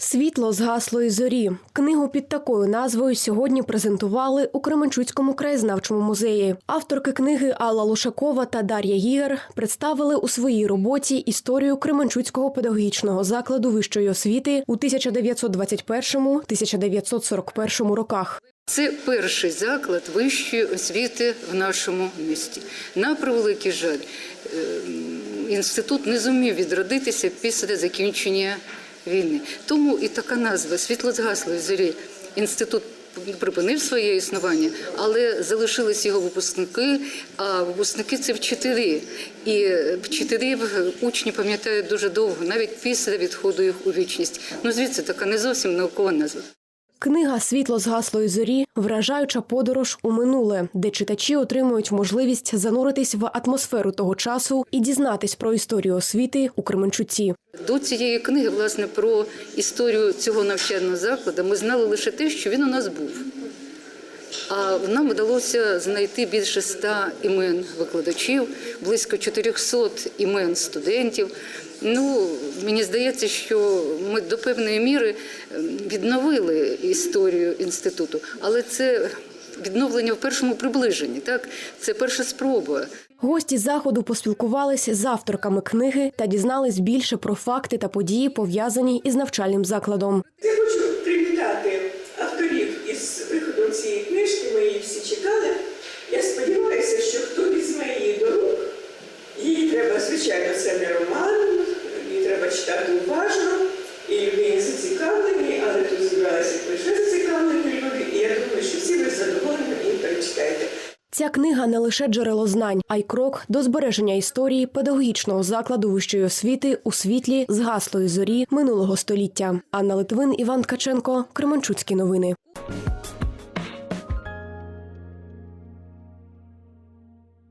Світло згаслої зорі. Книгу під такою назвою сьогодні презентували у Кременчуцькому краєзнавчому музеї. Авторки книги Алла Лушакова та Дар'я Гігер представили у своїй роботі історію Кременчуцького педагогічного закладу вищої освіти у 1921-1941 роках. Це перший заклад вищої освіти в нашому місті. На превеликий жаль, е, інститут не зумів відродитися після закінчення війни. Тому і така назва світло згаслої зорі. Інститут припинив своє існування, але залишились його випускники. А випускники це вчителі. І вчителів учні пам'ятають дуже довго, навіть після відходу їх у вічність. Ну звідси така не зовсім наукова назва. Книга Світло згаслої зорі вражаюча подорож у минуле, де читачі отримують можливість зануритись в атмосферу того часу і дізнатись про історію освіти у Кременчуці. До цієї книги, власне, про історію цього навчального закладу ми знали лише те, що він у нас був. А нам вдалося знайти більше ста імен викладачів, близько 400 імен студентів. Ну, мені здається, що ми до певної міри ем, відновили історію інституту, але це відновлення в першому приближенні. Так, це перша спроба. Гості заходу поспілкувались з авторками книги та дізнались більше про факти та події, пов'язані із навчальним закладом. Я хочу привітати авторів із виходом цієї книжки. Ми її всі чекали. Я сподіваюся, що хто візьме її до рук. Її треба, звичайно, це не роман, її треба читати уважно. І людині зацікавлені, але тут зібралися лише зацікавлені люди. І я думаю, що всі ви задоволені її перечитаєте. Ця книга не лише джерело знань, а й крок до збереження історії педагогічного закладу вищої освіти у світлі згаслої зорі минулого століття. Анна Литвин, Іван Ткаченко, Кременчуцькі новини.